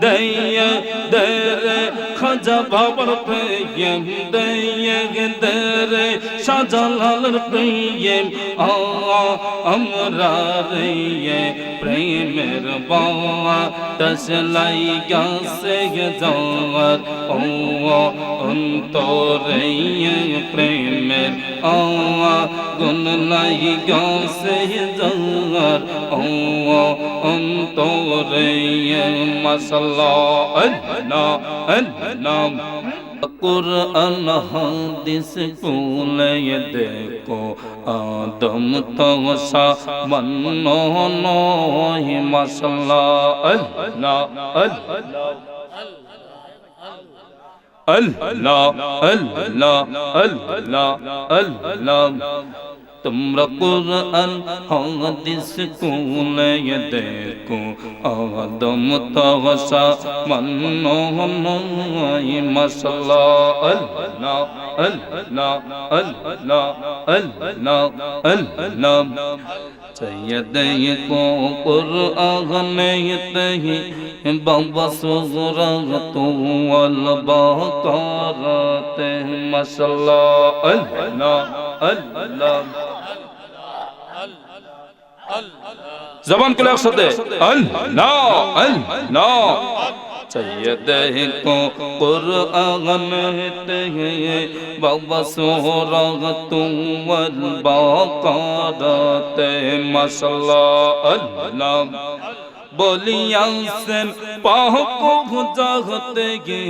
دي در خجا بابر پیم دي در شاہ جلال پیم آ امرا ریم প্রেমের বাবা তসলাই গাছে যাওয়ার ও অন্তরে প্রেমের আওয়া গুন লাই গাছে যাওয়ার ও অন্তরে মশলা আল্লাহ কুরআন হাদিস কুলে দেখো আদম তগসা মন্ন নহি মাসাল্লা আল্লাহ আল্লাহ Allah, Allah, Allah, Allah, Allah. তোমরা কোরআন হাদিস কুলে দেখো আদম তহসা মনোহময় মশলা আল্লাহ আল্লাহ আল্লাহ আল্লাহ আল্লাহ سید کو قرآن تہی بابا سغرا تو الباقارات مشاء اللہ اللہ اللہ জবান খুলে একসাথে سید کو قرآن ہتے ہیں بابا سورت والباقارات ماشاءاللہ اللہ বলিয়াছেন পাহক জগতে গে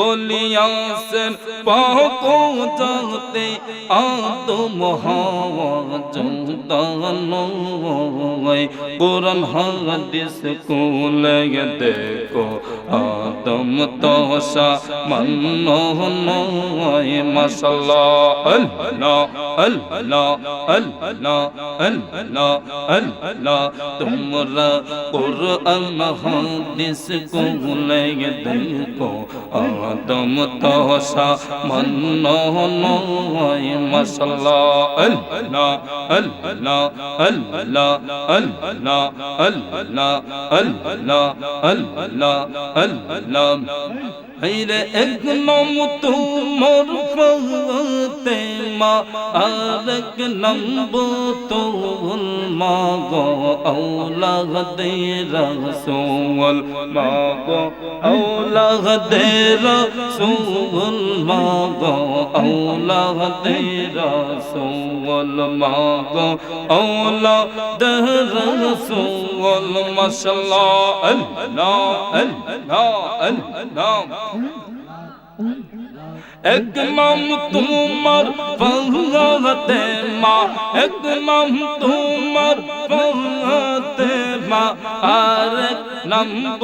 বলিয়াছেন পাহক জগতে আদম হাওয়াজুদান কোরআন হাদিস কুলে দেখো, আদম তোষা মন্ন নয় মশলা আল্লাহ আল্লাহ আল্লাহ আল্লাহ আল্লাহ, তোমরা المحدث کو لے دل کو آدم توسا منو نوئی مسلا اللہ اللہ اللہ اللہ اللہ اللہ اللہ اللہ اللہ হেরে এক নম তোমার ফতে মা, আর এক নম্ব তোল মা গো আউলা দে রসুল মা গো আউলা দে রসুল মা গো আউলা দে রসুল মা গো আউলা দে রসুল মাশাল্লাহ, আল্লাহ আল্লাহ আল্লাহ। এক মাম তোমার ফহতে মা, এক মাম তোমার ফহতে মা, আর নম্ব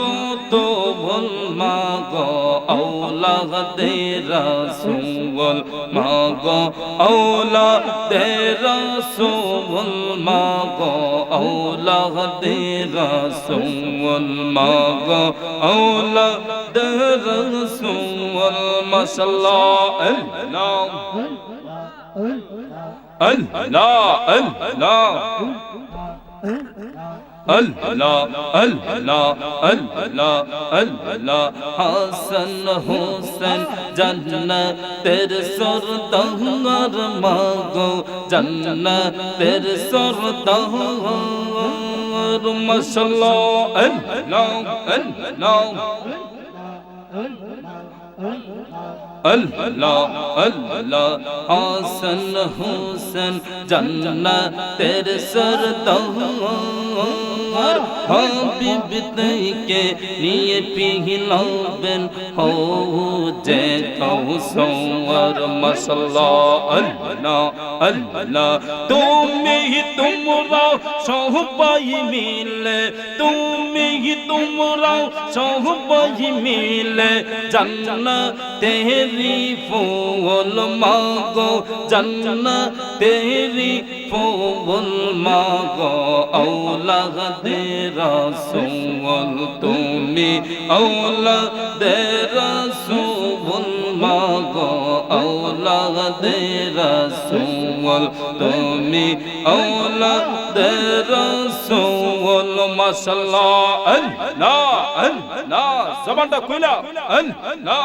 তো ভুল মা গো আউলা দে রাসূল মা গো আউলা দে রাসূল মা গো আউলা দে রাসূল মা গো আউলা দে রাসূল اللهم صل الله الله الله اللہ اللہ اللہ اللہ حسن حسین جنت تیر سر تہر مانگو جنت تیر سر تہر ماشاءاللہ اللہ اللہ اللہ আল্লাহ আল্লাহ হাসান হুসেন জান্নাতের সরতাও আমার হবিব থেকে নিয়ে পিহিলবেন হো যে কৌসর মশলা আল্লাহ আল্লাহ। তুমি তোমরা সহবাই মিলে, তুমি তোমরা সহবাই মিলে। জান্না তেরি ফুল মাগো জান্না তেরি ফুল মাগো আওলাদ রাসূল, তুমি আওলাদ রাসূল মাগো আওলাদ রাসূল, তুমি আওলাদ রাসূল, মাশাআল্লাহ, আল্লাহ আল্লাহ, জবানটা খুলা আল্লাহ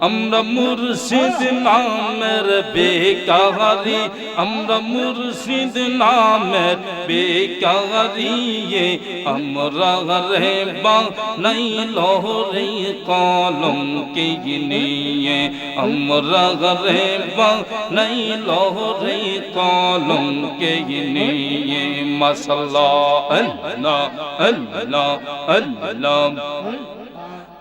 আমরা মুর্শিদ নামের বেকারি আমরা মুর্শিদ নামের বেকারি আমরা রে বা নাই লহরে কলম কে নিয়ে আমরা রে বা নাই লহরে কলম কে নিয়ে মাসাল্লাহ আল্লাহ আল্লাহ আল্লাহ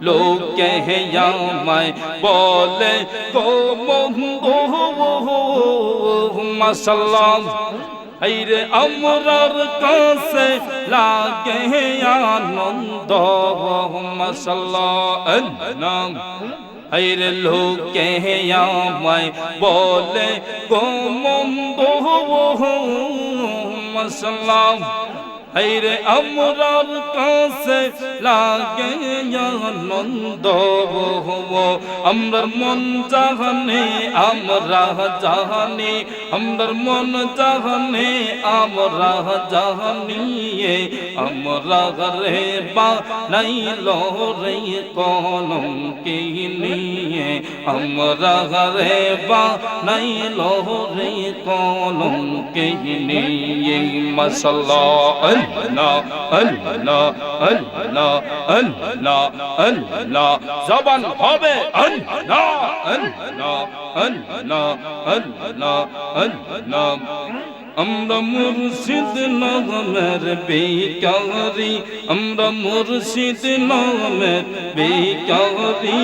লোক কহে আমায় বলে গো মাসাল্লাম আইরে আমরার কাছে লাগে আনন্দ মাসাল্লাহ নাম আইরে লোক আমায় বলে গো মন্দ মাসাল্লাম হাইরে আমরার কাছে লাগে আনন্দ আমরার মন জাহানে আমরা জাহানে। আমরার মন জাহানে আমরা জাহানিয়ে। আমরা রে বা নাই রে কলম কে নিয়ে। আমরা রে বা নাই রে কলম কে নিয়ে। মশলা আল্লাহ আল্লাহ আল্লাহ আল্লাহ আল্লাহ জবান হবে আল্লাহ আল্লাহ আল্লাহ আল্লাহ আল্লাহ আমরা মুর্শিদ নামের বেকারি আমরা মুর্শিদ নামের বেকারি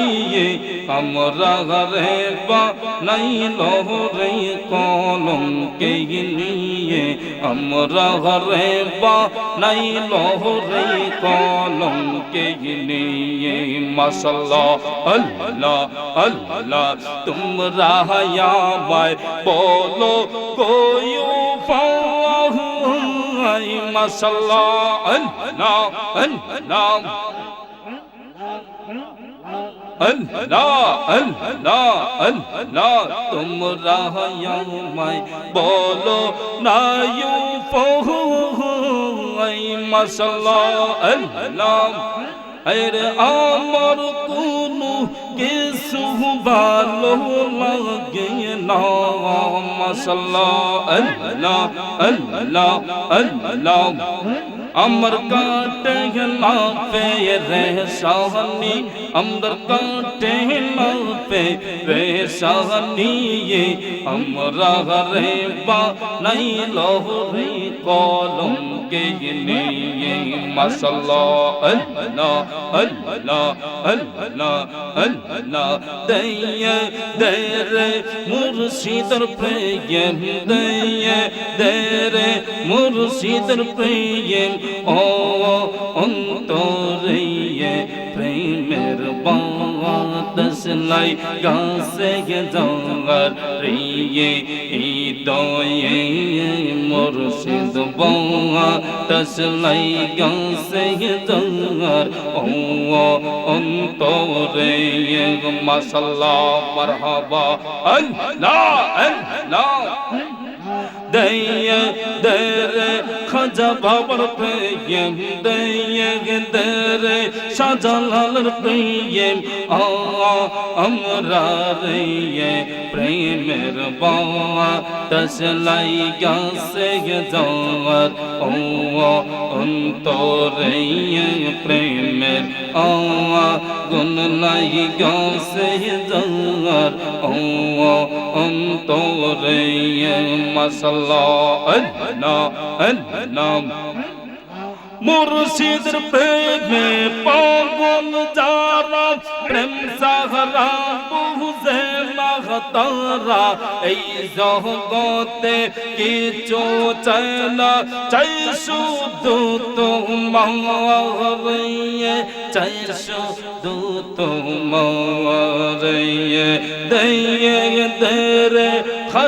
আমরা রে বা নাই লহরে কলম কে নিয়ে আমরা রে বা নাই লহরে কলম কে নিয়ে মাসাল্লাহ আল্লাহ আল্লাহ তোমরা হায়াবায় বলো কোয়ো পাই মাসাল্লাহ আল্লাহ আল্লাহ আল্লাহ আল্লাহ আল্লাহ তোমরা আমায় বলো নায়ু পহু আল্লাহ। আরে আমার কোনো কিছু ভালো লাগে না মাসাল্লাহ আল্লাহ আল্লাহ আল্লাহ। আমার কাটে না পে রে সাহনি আমার কাটে না পে রে সাহনি আমরা রে বা নাই লহরে কলম কে নিয়ে মাসাল্লাহ আল্লাহ আল্লাহ আল্লাহ আল্লাহ দয়া দরে মুর্শিদর প্রেম দয়া দরে মুর্শিদর প্রেম ও অন্তরে প্রেমের বাতাস লাই গাছে জঙ্গর রিয়ে হৃদয়ে মুর্শিদ বাতাস লাই গাছে জঙ্গর ও অন্তরে মাসাল্লাহ মারহাবা আল্লাহ আল্লাহ দয়া দরে খাজা বাবার প্রেম দয়া দরে শাহজালালের প্রেম আ আমরা রে প্রেমের বাবা তসলাই গাছে যাওয়ার ও অন্তরে প্রেমের আ গুন লাই গাছে যাওয়ার ও আল্লাহ মুর্শিদের প্রেমে পাগল যারা, প্রেম সাহরা, বুঝে মাহতারা এই জগতে কিছু চলা চাই শুধু তোমার চাই শুধু তোমার দয়ে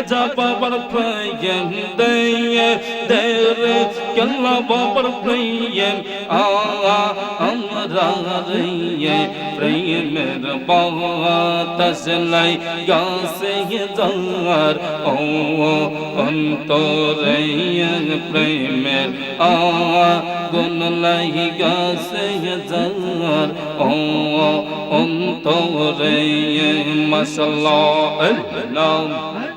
দরে খাজা বাবার প্রেম দয়ে দের কেল্লা বাবার প্রেম আ আমরা রইয়ে প্রেমের বাতাসলাই গাছে যার ও অন্তরে প্রেমের আগুন লাই গাছে যার ও অন্তরে মাসাল্লাহ আল্লাহ